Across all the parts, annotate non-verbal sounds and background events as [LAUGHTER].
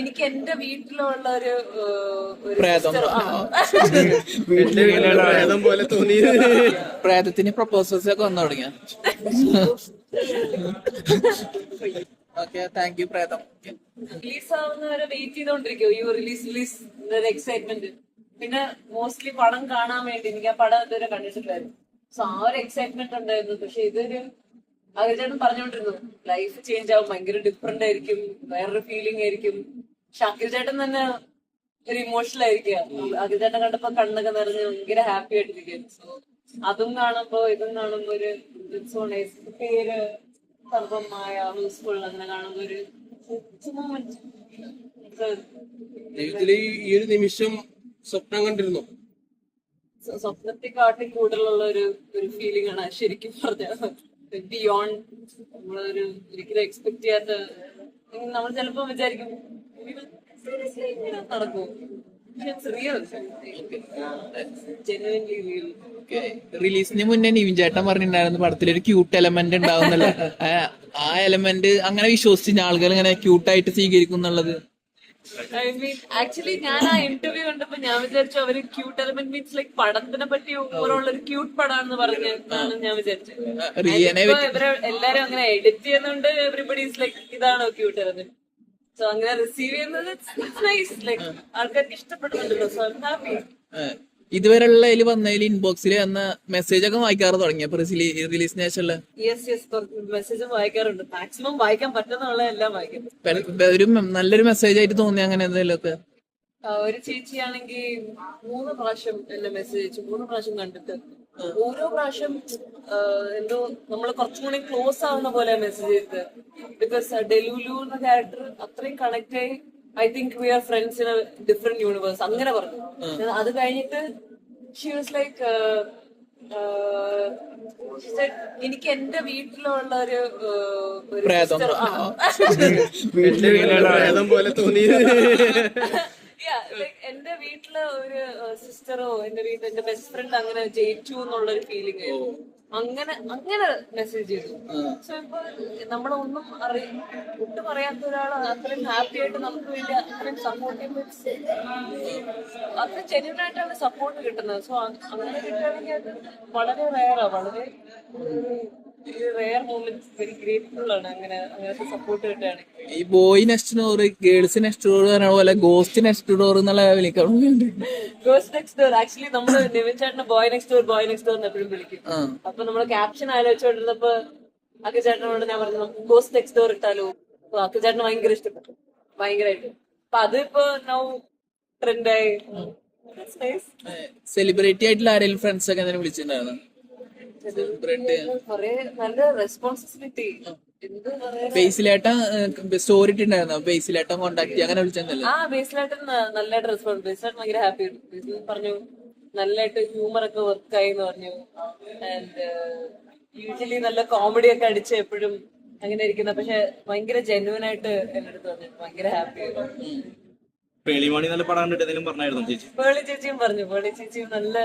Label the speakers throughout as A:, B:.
A: എനിക്ക് എന്റെ വീട്ടിലുള്ള ഒരു
B: പ്രേതം.
C: പോലെ തോന്നി.
B: പ്രേതത്തിന് പ്രപ്പോസൽസ് ഒക്കെ വന്നു തുടങ്ങിയ? Okay thank you Pretham.
A: Release ആവുന്നവരെ wait ചെയ്തോണ്ടിരിക്കും ഈ റിലീസ് റിലീസ് എക്സൈറ്റ്മെന്റ് പിന്നെ മോസ്റ്റ്ലി പടം കാണാൻ വേണ്ടി എനിക്ക് ആ പടം ഇതുവരെ കണ്ടിട്ടില്ലായിരുന്നു. സോ ആ ഒരു എക്സൈറ്റ്മെന്റ് ഉണ്ടായിരുന്നു. പക്ഷെ ഇതൊരു അകചേട്ടൻ പറഞ്ഞുകൊണ്ടിരുന്നു ലൈഫ് ചേഞ്ച് ആവും ഭയങ്കര ഡിഫറെന്റ് ആയിരിക്കും വേറൊരു ഫീലിംഗ് ആയിരിക്കും. പക്ഷെ അഖിൽചേട്ടൻ തന്നെ ഒരു ഇമോഷണൽ ആയിരിക്കുക അഗ്രചേട്ടൻ കണ്ടപ്പോ കണ്ണൊക്കെ നിറഞ്ഞ് ഭയങ്കര ഹാപ്പി ആയിട്ടിരിക്കും. സോ അതും കാണുമ്പോ ഇതും കാണുമ്പോ ഒരു പേര് സർവമായ യൂസ്ഫുൾ അങ്ങനെ കാണുമ്പോ ഒരു
C: ജീവിതത്തിൽ ഈ ഒരു നിമിഷം സ്വപ്നം കണ്ടിരുന്നു?
A: സ്വ- സ്വപ്നത്തെക്കാട്ടിൽ കൂടുതലുള്ള ഒരു ഒരു ഫീലിംഗ് ആണ് ശരിക്കും പറഞ്ഞത് ബിയോണ്ട് നമ്മളൊരു ഒരിക്കലും എക്സ്പെക്ട് ചെയ്യാത്ത നമ്മൾ ചിലപ്പോ വിചാരിക്കും നടക്കും.
B: റിലീസിന് മുന്നേ നിവിൻ ചേട്ടൻ പറഞ്ഞിട്ടുണ്ടായിരുന്നു പടത്തിൽ ഒരു ക്യൂട്ട് എലമെന്റ് ഉണ്ടാവുന്നല്ലോ ആ എലമെന്റ് അങ്ങനെ വിശ്വസിച്ച് ആളുകൾ ഇങ്ങനെ ക്യൂട്ടായിട്ട് സ്വീകരിക്കും എന്നുള്ളത്.
A: ഐ മീൻ ആക്ച്വലി ഞാൻ ആ ഇന്റർവ്യൂ കണ്ടപ്പോ ഞാൻ വിചാരിച്ചു അവർ ക്യൂട്ട് എലമെന്റ് മീൻസ് ലൈക് പടത്തിനെ പറ്റി ഓവറോൾ ഒരു ക്യൂട്ട് പടാന്ന് പറഞ്ഞാണ് ഞാൻ വിചാരിച്ചത് ഇവരെ എല്ലാരും അങ്ങനെ എഡിറ്റ് ചെയ്യുന്നുണ്ട്. എവറിബഡി ഈസ് ലൈക്ക് ഇതാണോ ക്യൂട്ട് എലമെന്റ് സോ അങ്ങനെ റിസീവ് ചെയ്യുന്നത് ആൾക്കാർക്ക് ഇഷ്ടപ്പെടുന്നുണ്ടല്ലോ സോ ഐം ഹാപ്പി
B: ഇതുവരെയുള്ള അതിൽ വന്നതിൽ ഇൻബോക്സിൽ വന്ന മെസ്സേജ് ഒക്കെ വായിക്കാറ് തുടങ്ങിയ റിലീസിന് ശേഷമുള്ള
A: യെസ് യെസ് മെസ്സേജും വായിക്കാറുണ്ട്. മാക്സിമം വായിക്കാൻ പറ്റുന്നുള്ള എല്ലാം വായിക്കും.
B: ഇപ്പൊ ഒരു നല്ലൊരു മെസ്സേജ് ആയിട്ട് തോന്നി അങ്ങനെ എന്തെങ്കിലും ഒക്കെ?
A: ഒരു ചേച്ചിയാണെങ്കിൽ മൂന്ന് പ്രാവശ്യം എല്ലാം മെസ്സേജ് അയച്ചു. മൂന്ന് പ്രാവശ്യം കണ്ടിട്ട്. ഓരോ പ്രാവശ്യം എന്തോ നമ്മൾ കുറച്ചും കൂടി ക്ലോസ് ആവുന്ന പോലെ മെസ്സേജ് ചെയ്തത് ബിക്കോസ് ഡെലുലു എന്ന ക്യാരക്ടർ അത്രയും കണക്ട് ആയി I think we are friends in different universe അങ്ങനെ പറഞ്ഞു. അത് കഴിഞ്ഞിട്ട് ഷീ വാസ് ലൈക്ക് എനിക്ക് എന്റെ വീട്ടിലുള്ള ഒരു ഒരു
B: പ്രേതം.
C: പോലെ തോന്നി [LAUGHS]
A: വീട്ടിൽ ഒരു സിസ്റ്ററോ എന്റെ വീട്ടിൽ എന്റെ ബെസ്റ്റ് ഫ്രണ്ട് അങ്ങനെ ജയിച്ചു എന്നുള്ള ഒരു ഫീലിംഗ് ആയിരുന്നു. അങ്ങനെ അങ്ങനെ മെസ്സേജ് ചെയ്തു. സോ ഇപ്പൊ നമ്മളൊന്നും അറിയ ഒട്ടും അറിയാത്ത ഒരാൾ അത്രയും ഹാപ്പി ആയിട്ട് നമുക്ക് വേണ്ടി അത്രയും സപ്പോർട്ട് അത്രയും അത്ര ജെന്യൂൻ ആയിട്ടാണ് സപ്പോർട്ട് കിട്ടുന്നത്. സോ അങ്ങനെ കിട്ടുകയാണെങ്കിൽ അത് വളരെ റയറാ വളരെ
B: ഈ boy next door girls next door പറഞ്ഞ പോലെ ഗോസ്റ്റ് നെക്സ്റ്റ് ഡോർ എന്നുള്ള വിളിക്കുന്നുണ്ട്
A: ഗോസ്റ്റ് നെക്സ്റ്റ് ഡോർ ആക്ച്വലി നമ്മൾ നിവിൻ ചേട്ടന് boy next door boy next door എപ്പോഴും വിളിക്കും. അപ്പൊ നമ്മൾ ക്യാപ്ഷൻ ആലോചിച്ചുകൊണ്ടിരുന്നപ്പോ അക്ക ചേട്ടനോട് ഞാൻ പറഞ്ഞു ഗോസ്റ്റ് നെക്സ്റ്റ് ഡോർ ഇട്ടാലോ? അക്ക ചേട്ടന് ഭയങ്കര ഇഷ്ടപ്പെട്ടു. ഭയങ്കരമായിട്ട് അപ്പൊ അതിപ്പോ നൗ ട്രെൻഡായി
B: സെലിബ്രിറ്റി ആയിട്ടുള്ള ആരെങ്കിലും ഫ്രണ്ട്സ് ഒക്കെ എന്തെങ്കിലും വിളിച്ചിട്ടുണ്ടായിരുന്നു?
A: കൊറേ നല്ല റെസ്പോൺസിബിലിറ്റി എന്ത്
B: ബേസിലേട്ട സ്റ്റോറി ഇട്ടുണ്ടായിരുന്നു ബേസിലേട്ടൻ കോണ്ടാക്ട് അങ്ങനെ വിളിച്ചെന്നല്ലേ
A: ആ ബേസിലേട്ടൻ നല്ലതായിട്ട് റെസ്പോൺസ് ബേസിലേട്ടൻ ഭയങ്കര ഹാപ്പി ബേസിൽ പറഞ്ഞു നല്ലതായിട്ട് ഹ്യൂമർ ഒക്കെ വർക്ക് ആയി എന്ന് പറഞ്ഞു ആൻഡ് യൂഷ്വലി നല്ല കോമഡി ഒക്കെ അടിച്ച് എപ്പോഴും അങ്ങനെ ഇരിക്കുന്ന പക്ഷെ ഭയങ്കര ജെന്യൂൻ ആയിട്ട് എന്റെ അടുത്ത് പറഞ്ഞു ഭയങ്കര ഹാപ്പി
D: പേളിമാണി നല്ല പടം കണ്ടിട്ട് എന്തെങ്കിലും പറഞ്ഞായിരുന്നു ചേച്ചി?
A: പേളി ചേച്ചിയും പറഞ്ഞു. പേളി ചേച്ചിയും നല്ല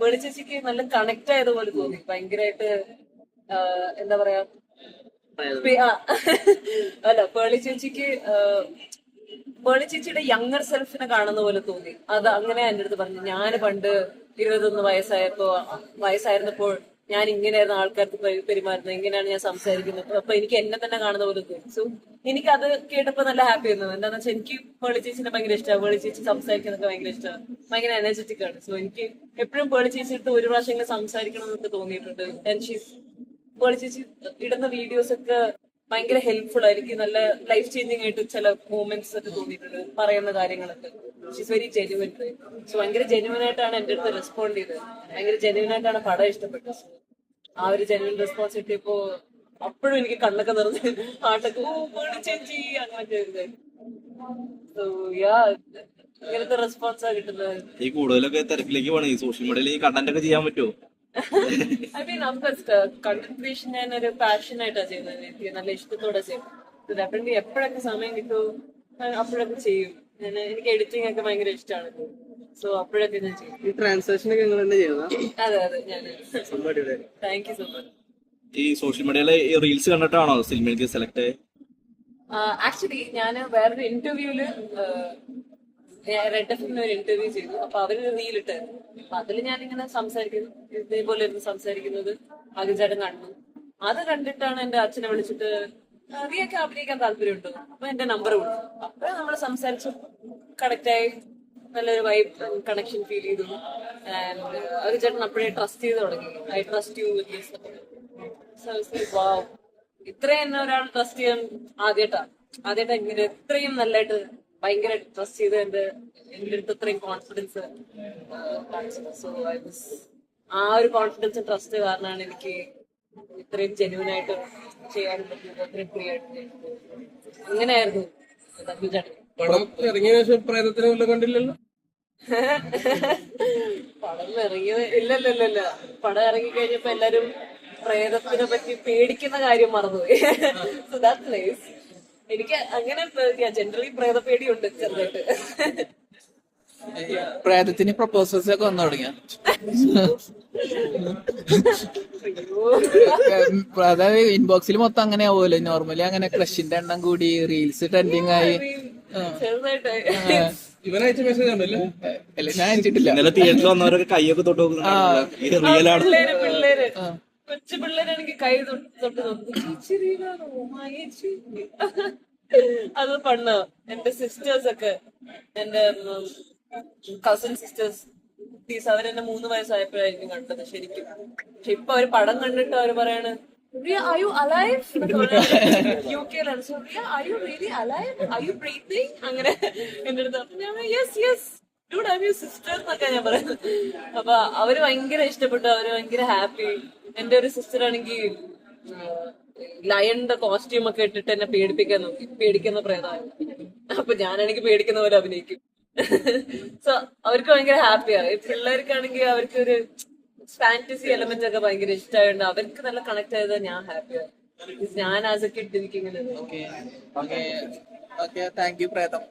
A: പേളി ചേച്ചിക്ക് നല്ല കണക്ട് ആയത് പോലെ തോന്നി. ഭയങ്കരമായിട്ട് എന്താ പറയാ. [LAUGHS] അല്ല പേളി ചേച്ചിക്ക് പേളി ചേച്ചിയുടെ യങ്ങർ സെൽഫിനെ കാണുന്ന പോലെ തോന്നി. അത് അങ്ങനെ എന്റെ അടുത്ത് പറഞ്ഞു. ഞാൻ പണ്ട് ഇരുപത്തൊന്ന് വയസ്സായപ്പോ വയസ്സായിരുന്നപ്പോൾ ഞാൻ ഇങ്ങനെയായിരുന്നു ആൾക്കാർക്ക് പെരുമാറുന്നത്. ഇങ്ങനെയാണ് ഞാൻ സംസാരിക്കുന്നത്. അപ്പൊ എനിക്ക് എന്നെ തന്നെ കാണുന്ന പോലെ തോന്നി. സോ എനിക്ക് അത് കേട്ടപ്പോ നല്ല ഹാപ്പി ആയിരുന്നു. എന്താണെന്ന് വെച്ചാൽ എനിക്ക് പേളി ചേച്ചിനെ ഭയങ്കര ഇഷ്ടമാണ് പേളി ചേച്ചി സംസാരിക്കുന്നതൊക്കെ ഭയങ്കര ഇഷ്ടമാണ് ഭയങ്കര എനർജറ്റിക് ആണ്. സോ എനിക്ക് എപ്പോഴും പേളി ചേച്ചി എടുത്ത് ഒരു പ്രാവശ്യം ഇങ്ങനെ സംസാരിക്കണം എന്നൊക്കെ തോന്നിയിട്ടുണ്ട്. പേളി ചേച്ചി ഇടുന്ന വീഡിയോസ് ഒക്കെ ഭയങ്കര ഹെൽപ്ഫുൾ ആയിരിക്കും. നല്ല ലൈഫ് ചേഞ്ചിങ് ആയിട്ട് ചില മൂമെന്റ്സ് ഒക്കെ തോന്നിയിട്ടുണ്ട്. പറയുന്ന കാര്യങ്ങളൊക്കെ. ഷീസ് വെരി ജെന്യുവൻ സോ ഭയങ്കര ജെന്യുവൻ ആയിട്ടാണ് എന്റെ അടുത്ത് റെസ്പോണ്ട് ചെയ്തത്. ഭയങ്കര ജെന്യുവൻ ആയിട്ടാണ് പടം ഇഷ്ടപ്പെട്ടത്. ആ ഒരു ജെന്യുവൻ റെസ്പോൺസ് കിട്ടിയപ്പോ അപ്പോഴും എനിക്ക് കണ്ണൊക്കെ നിറഞ്ഞ് പാട്ടൊക്കെ ഓ പേളി ചേച്ചി yeah, ഇങ്ങനത്തെ റെസ്പോൺസാ കിട്ടുന്നത്.
D: ഈ കൂടുതലൊക്കെ തിരക്കിലേക്ക് പോകണം ഈ സോഷ്യൽ മീഡിയയിൽ ഈ കണ്ടന്റ് ഒക്കെ ചെയ്യാൻ പറ്റുമോ
A: I mean of course content creation ഞാൻ ഒരു പാഷൻ ആയിട്ടാ ചെയ്യുന്നത്. എനിക്ക് നല്ല ഇഷ്ടത്തോടെ ചെയ്യും. ഡെഫിനറ്റ്ലി എപ്പോഴൊക്കെ സമയം കിട്ടുമോ അപ്പോഴൊക്കെ ചെയ്യും. എനിക്ക് എഡിറ്റിംഗ് ഒക്കെ ഭയങ്കര ഇഷ്ടമാണ് സോ അപ്പോഴൊക്കെ ഞാൻ ചെയ്യും
C: ഈ ട്രാൻസാക്ഷൻ ഒക്കെ നിങ്ങൾ തന്നെ ചെയ്യുന്ന
A: അതെ അതെ ഞാൻ താങ്ക് യു സോ മച്ച്
D: ഈ സോഷ്യൽ മീഡിയയിലെ ഈ റീൽസ് കണ്ടിട്ടാണോ സിനിമയിലേക്ക് സെലക്ട്
A: ആക്ച്വലി ഞാൻ വേറൊരു ഇന്റർവ്യൂൽ റെഡ് എഫിന് ഒരു ഇന്റർവ്യൂ ചെയ്തു. അപ്പൊ അവർ റീലിട്ടായിരുന്നു അപ്പൊ അതിൽ ഞാൻ ഇങ്ങനെ സംസാരിക്കുന്നു. ഇതേപോലെ ഇരുന്ന് സംസാരിക്കുന്നത് അഖിചേട്ടൻ കണ്ടു അത് കണ്ടിട്ടാണ് എന്റെ അച്ഛനെ വിളിച്ചിട്ട് റിയൊക്കെ അഭിനയിക്കാൻ താല്പര്യമുണ്ടോ? അപ്പൊ എന്റെ നമ്പർ കൊടുത്തു അപ്പൊ നമ്മൾ സംസാരിച്ചു കണക്ട് ആയി നല്ലൊരു വൈബ് കണക്ഷൻ ഫീൽ ചെയ്തു. ആൻഡ് ചേട്ടൻ അപ്പോഴേ ട്രസ്റ്റ് ചെയ്ത് തുടങ്ങി. ഐ ട്രസ്റ്റ് യു ഇത്രയും എന്നെ ഒരാൾ ട്രസ്റ്റ് ചെയ്യാൻ ആദ്യമായിട്ടാ. ആദ്യമായിട്ട് ഇങ്ങനെ ഇത്രയും നല്ലതായിട്ട് ഭയങ്കരമായിട്ട് ട്രസ്റ്റ് ചെയ്ത് എന്റെ എന്റെ അടുത്ത് ഇത്രയും കോൺഫിഡൻസ് സോ ഐ ആ ഒരു കോൺഫിഡൻസ് ട്രസ്റ്റ് കാരണമാണ് എനിക്ക് ഇത്രയും ജെന്യൂൻ ആയിട്ട് ചെയ്യാൻ പറ്റുന്നത് ഇത്രയും ഫ്രീ ആയിട്ട് അങ്ങനെയായിരുന്നു
C: പടം ഇറങ്ങിയ ശേഷം പ്രേതത്തിനെ വല്ലതും കണ്ടില്ലല്ലോ?
A: പടം ഇറങ്ങിയത് ഇല്ലല്ലല്ല പടം ഇറങ്ങി കഴിഞ്ഞപ്പോ എല്ലാരും പ്രേതത്തിനെ പറ്റി പേടിക്കുന്ന കാര്യം മറന്നുപോയി. സോ ദാറ്റ് പ്ലേസ് എനിക്ക് അങ്ങനെ ജനറലി പ്രേത പേടിയുണ്ട് ചെറുതായിട്ട്.
B: പ്രേതത്തിന് പ്രപ്പോസൽസ് ഒക്കെ വന്നു തുടങ്ങിയ? അതായത് ഇൻബോക്സിൽ മൊത്തം അങ്ങനെ ആവുമല്ലോ. നോർമലി അങ്ങനെ ക്രഷിന്റെ എണ്ണം കൂടി റീൽസ് ട്രെൻഡിങ് ആയി. ഞാൻ അയച്ചിട്ടില്ല.
D: ഇന്നലെ തിയേറ്ററിൽ വന്നവരൊക്കെ കൈയൊക്കെ തൊട്ട് നോക്കുന്നുണ്ടായിരുന്നല്ലോ. റിയൽ ആണ്.
A: പിള്ളേര് പിള്ളേര്. കൊച്ചു പിള്ളേരാണെങ്കിൽ കൈ തൊട്ട് തൊട്ട് നോക്കും. "ചേച്ചിരിയിലാണോ? അത് പണ്ണോ എന്റെ സിസ്റ്റേഴ്സ് ഒക്കെ എന്റെ കസിൻ സിസ്റ്റേഴ്സ് കുട്ടീസ് അവരെന്നെ മൂന്ന് വയസ്സായപ്പോഴായിരിക്കും കണ്ടത് ശരിക്കും. പക്ഷെ ഇപ്പൊ അവർ പടം കണ്ടിട്ട് അവർ പറയാണ് [LAUGHS] U കെയിലാണ് so Riya are you really alive? Are you breathing? അങ്ങനെ എന്റെ അടുത്ത് അപ്പൊ ഞാൻ yes yes dude I you sister എന്നൊക്കെ ഞാൻ പറയുന്നത് അപ്പൊ അവർ ഭയങ്കര ഇഷ്ടപ്പെട്ടു. അവർ ഭയങ്കര ഹാപ്പി എന്റെ ഒരു സിസ്റ്റർ ആണെങ്കിൽ ലയണിന്റെ കോസ്റ്റ്യൂം ഒക്കെ ഇട്ടിട്ട് എന്നെ പേടിപ്പിക്കാൻ നോക്കി. പേടിക്കുന്ന പ്രേതമാണ്. അപ്പൊ ഞാനാണെങ്കിൽ പേടിക്കുന്ന പോലെ അഭിനയിക്കും. സോ അവർക്ക് ഭയങ്കര ഹാപ്പിയാണ് പിള്ളേർക്കാണെങ്കിൽ അവർക്ക് ഒരു ഫാന്റസി എലമെന്റ് ഒക്കെ ഭയങ്കര ഇഷ്ടമായതുകൊണ്ട് അവർക്ക് നല്ല കണക്ട് ആയത് ഞാൻ ഹാപ്പിയാണ് ഞാൻ ആസ് എ എനിക്ക്
B: okay okay thank you Pretham.